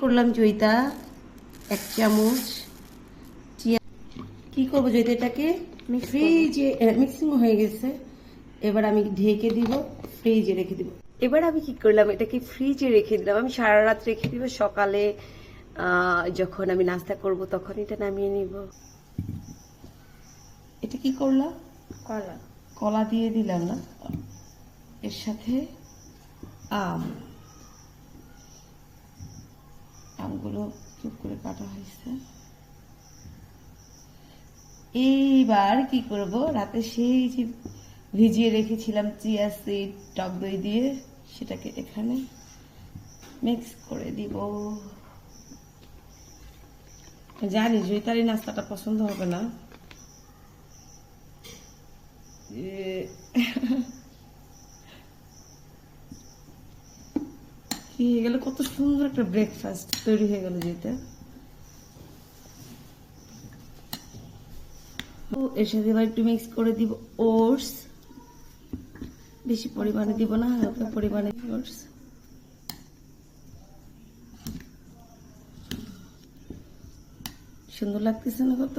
করলাম জয়িতা? এক চামচ। কি করব জয়িতা এটাকে? ফ্রিজে মিক্সিং হয়ে গেছে। এবার আমি ঢেকে দিব ফ্রিজে রেখে দিব। এবার আমি কি করলাম? এটাকে ফ্রিজে রেখে দিলাম। আমি সারা রাত রেখে দিব। সকালে যখন আমি নাস্তা করব তখন এটা নামিয়ে নিব। এটা কি করলাম কলা। কলা দিয়ে দিলাম না। এর সাথে আম। আমগুলো চুপ করে কাটা হয়েছে। এইবার কি করব? রাতে সেই যে ভিজিয়ে রেখেছিলাম চিয়া সিড, টক দই দিয়ে, সেটাকে এখানে মিক্স করে দিব। জানি, জয়িতার এই নাস্তাটা পছন্দ হবে না। কি হয়ে গেল? কত সুন্দর একটা ব্রেকফাস্ট তৈরি হয়ে গেল যেটা এর সাথে এবার একটু মিক্স করে দিব ওটস। বেশি পরিমাণে দিব না, হালকা পরিমাণে ওটস। সুন্দর লাগতেছে না কত?